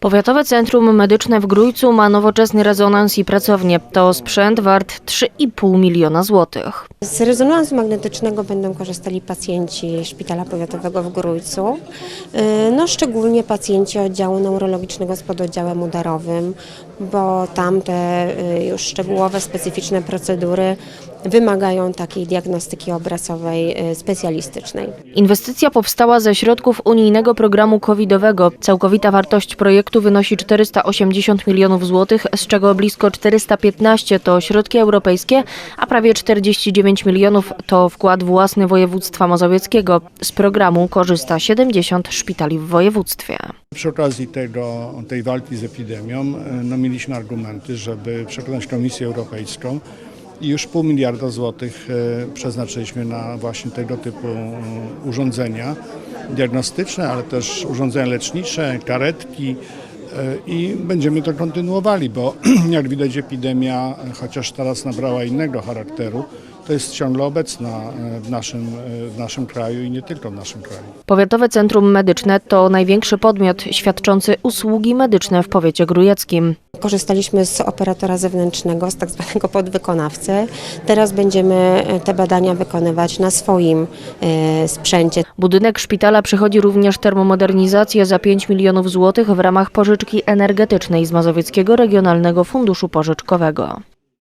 Powiatowe Centrum Medyczne w Grójcu ma nowoczesny rezonans i pracownię. To sprzęt wart 3,5 miliona złotych. Z rezonansu magnetycznego będą korzystali pacjenci Szpitala Powiatowego w Grójcu, Yy, no szczególnie pacjenci oddziału neurologicznego z pododdziałem udarowym, bo tam te yy, już szczegółowe, specyficzne procedury wymagają takiej diagnostyki obrazowej yy, specjalistycznej. Inwestycja powstała ze środków unijnego programu covidowego. Całkowita wartość projektu wynosi 480 milionów złotych, z czego blisko 415 to środki europejskie, a prawie 49 milionów to wkład własny województwa mazowieckiego. Z programu korzysta 70 szpitali w województwie. Przy okazji tego, tej walki z epidemią e, no, mieliśmy argumenty, żeby przekonać Komisję Europejską i już pół miliarda złotych e, przeznaczyliśmy na właśnie tego typu e, urządzenia diagnostyczne, ale też urządzenia lecznicze, karetki e, i będziemy to kontynuowali, bo jak widać epidemia, chociaż teraz nabrała innego charakteru, to jest ciągle obecna e, w naszym, e, w naszym kraju i nie tylko w naszym kraju. Powiatowe Centrum Medyczne to największy podmiot świadczący usługi medyczne w powiecie grujeckim. Korzystaliśmy z operatora zewnętrznego, z tak zwanego podwykonawcy. Teraz będziemy e, te badania wykonywać na swoim sprzęcie. Budynek szpitala przechodzi również termomodernizację za 5 milionów złotych w ramach pożyczki energetycznej z Mazowieckiego Regionalnego Funduszu Pożyczkowego.